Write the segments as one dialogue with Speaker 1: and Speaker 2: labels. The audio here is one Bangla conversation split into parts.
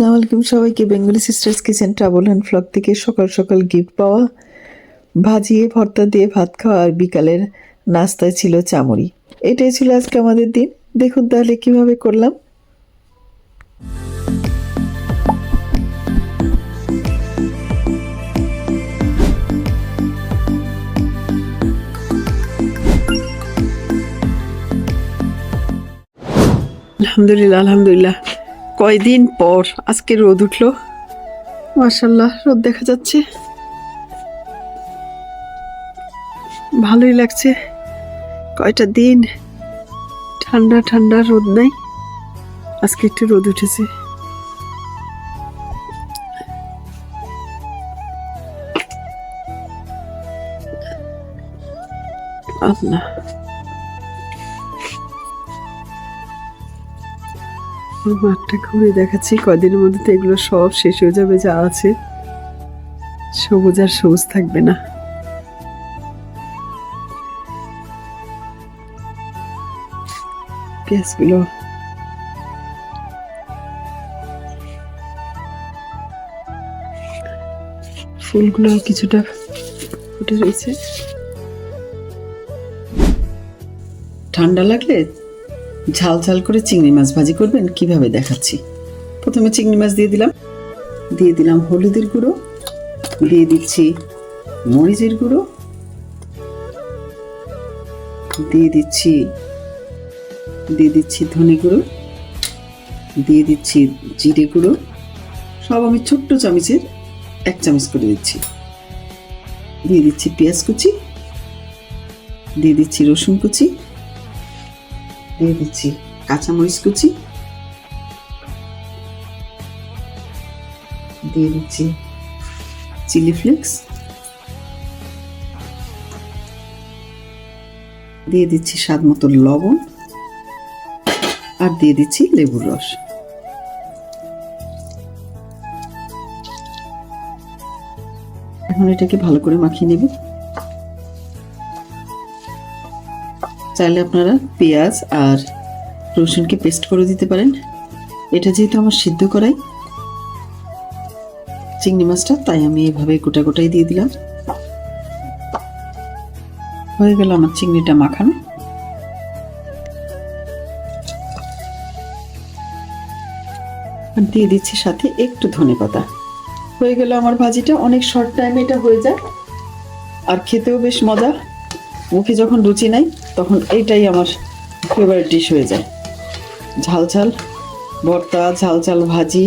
Speaker 1: আসসালামু আলাইকুম সবাইকে। Bengali sisters kitchen travel and vlog থেকে সকাল সকাল গিফট পাওয়া, ভাজিয়ে, ভর্তা দিয়ে ভাত খাওয়া আর বিকালের নাস্তায় ছিল চামড়ি। এটাই ছিল আজকে আমাদের দিন। দেখুন তাহলে কীভাবে করলাম। আলহামদুলিল্লাহ আলহামদুলিল্লাহ। কয়দিন পর আজকে রোদ উঠল? মার্শাল্লাহ রোদ দেখা যাচ্ছে। ভালোই লাগছে। কয়টা দিন? ঠান্ডা ঠান্ডা, রোদ নাই। আজকে একটু রোদ উঠেছে। আল্লাহ। মাঠটা ঘুরে দেখাচ্ছি, কদিনের মধ্যে তো এগুলো সব শেষ হয়ে যাবে যা আছে। সবুজ আর সবুজ থাকবে না। পেঁয়াজগুলো ফুলগুলো কিছুটা ফুটে রয়েছে। ঠান্ডা লাগলে ঝাল ঝাল করে চিংড়ি মাছ ভাজি করবেন, কীভাবে দেখাচ্ছি? প্রথমে চিংড়ি মাছ দিয়ে দিলাম। দিয়ে দিলাম হলুদের গুঁড়ো। দিয়ে দিচ্ছি মরিচের গুঁড়ো। দিয়ে দিচ্ছি দিয়ে দিচ্ছি ধনে গুঁড়ো। দিয়ে দিচ্ছি জিরে গুঁড়ো। সব আমি ছোট্ট চামচের এক চামচ করে দিচ্ছি। দিয়ে দিচ্ছি পেঁয়াজ কুচি। দিয়ে দিচ্ছি রসুন কুচি। দিয়ে দিচ্ছি। কাঁচামরিচ কুচি দিয়ে দিচ্ছি চিলি ফ্লেক্স। দিয়ে দিচ্ছি স্বাদ মতো লবণ। আর দিয়ে দিচ্ছি লেবুর রস। এখন এটাকে ভালো করে মাখিয়ে নেব। চাইলে আপনারা পেঁয়াজ আর রসুনকে পেস্ট করে দিতে পারেন। এটা যেহেতু আমার সিদ্ধ করাই, চিংড়ি মাছটা, তাই আমি এভাবে গোটা গোটাই দিয়ে দিলাম। হয়ে গেল আমার চিংড়িটা মাখানো। দিয়ে দিচ্ছি সাথে একটু ধনে পাতা। হয়ে গেল আমার ভাজিটা, অনেক শর্ট টাইমে এটা হয়ে যায়। আর খেতেও বেশ মজা। মুখে যখন রুচি নাই তখন এইটাই আমার ফেভারিট ডিশ হয়ে যায়। ঝাল ঝাল, ভর্তা, ঝাল ঝাল ভাজি,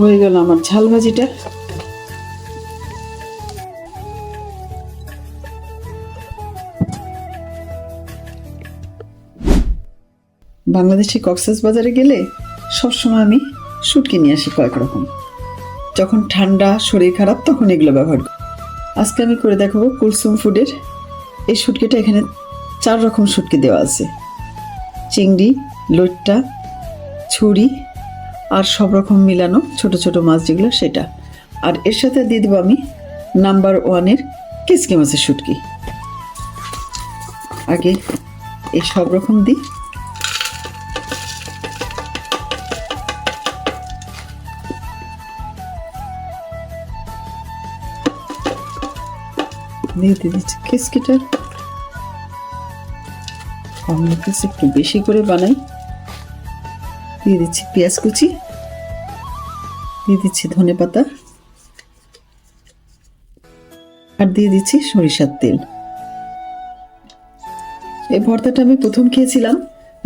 Speaker 1: হয়ে গেল আমার ঝাল ভাজিটা। বাংলাদেশি কক্সেস বাজারে গেলে সবসময় আমি শুটকি নিয়ে আসি কয়েক রকম। যখন ঠান্ডা, শরীর খারাপ, তখন এগুলো ব্যবহার করি। আজকে আমি করে দেখাবো কুলসুম ফুডের। এই শুটকিটা এখানে চার রকম শুটকি দেওয়া আছে। চিংড়ি, লইট্টা, ছুরি আর সব রকম মিলানো ছোট ছোট মাছ যেগুলো সেটা। আর এর সাথে দিয়ে দেবো আমি নাম্বার ওয়ানের কিসকি মাছের শুটকি। আগে এই সব রকম দিই। দিয়ে দিয়ে দিচ্ছি কিসকিটার। কাছে একটু বেশি করে বানাই। দিয়ে দিচ্ছি পেঁয়াজ কুচি, দিয়ে দিচ্ছি ধনে পাতা, আর দিয়ে দিচ্ছি সরিষার তেল। এই ভর্তাটা আমি প্রথম খেয়েছিলাম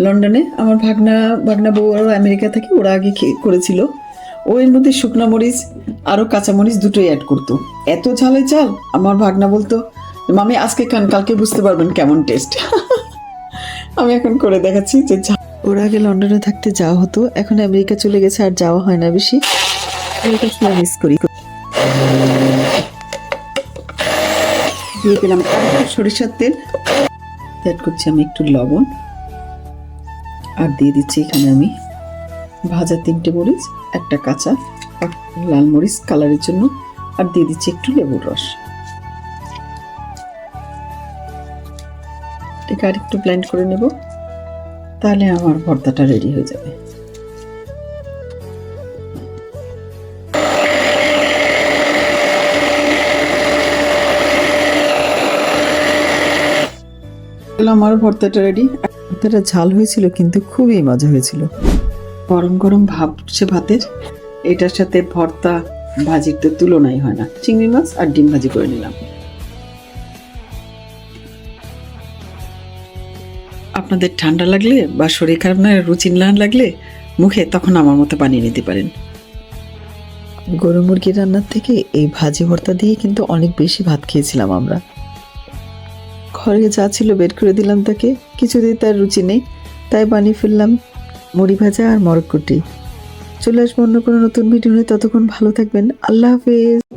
Speaker 1: লন্ডনে। আমার ভাগনা ভাগনা বউ ওরা আমেরিকা থেকে, ওরা আগে করেছিল। ও এর মধ্যে শুকনো মরিচ আরও কাঁচামরিচ দুটোই অ্যাড করতো। এত ঝালে ঝাল আমার ভাগনা বলতো, মামি, আজকে খান কালকে বুঝতে পারবেন কেমন টেস্ট আমি এখন করে দেখাচ্ছি যে ওর আগে লন্ডনে থাকতে যাওয়া হতো, এখন আমেরিকা চলে গেছে আর যাওয়া হয় না বেশি। মিস করি। দিয়ে দিলাম সরিষার তেল। অ্যাড করছি আমি একটু লবণ। আর দিয়ে দিচ্ছি এখানে আমি ভাজা তিনটে মরিচ, একটা কাঁচা লাল মরিচ কালারের জন্য। আর দিয়ে দিচ্ছি একটু লেবুর রস। এটাকে আর একটু ব্লেন্ড করে নেব। তাহলে আমার ভর্তাটা রেডি হয়ে যাবে। আমার ভর্তাটা রেডি ভর্তাটা ঝাল হয়েছিল, কিন্তু খুবই মজা হয়েছিল। গরম গরম ভাবছে ভাতের, এটার সাথে ভর্তা ভাজির তো তুলনাই হয় না। চিংড়ি মাছ আর ডিম ভাজি করে নিলাম। আপনাদের ঠান্ডা লাগলে বা শরীর খারাপ না, রুচি না লাগলে মুখে তখন আমার মতো বানিয়ে নিতে পারেন। গরু মুরগির রান্নার থেকে এই ভাজি ভর্তা দিয়ে কিন্তু অনেক বেশি ভাত খেয়েছিলাম আমরা। ঘরে যা ছিল বের করে দিলাম তাকে, কিছুতেই তার রুচি নেই। তাই বানিয়ে ফেললাম মুড়ি ভাজা আর মরকুটি। চলে আসব অন্য কোনো নতুন ভিডিও নিয়ে, ততক্ষণ ভালো থাকবেন। আল্লাহ হাফেজ।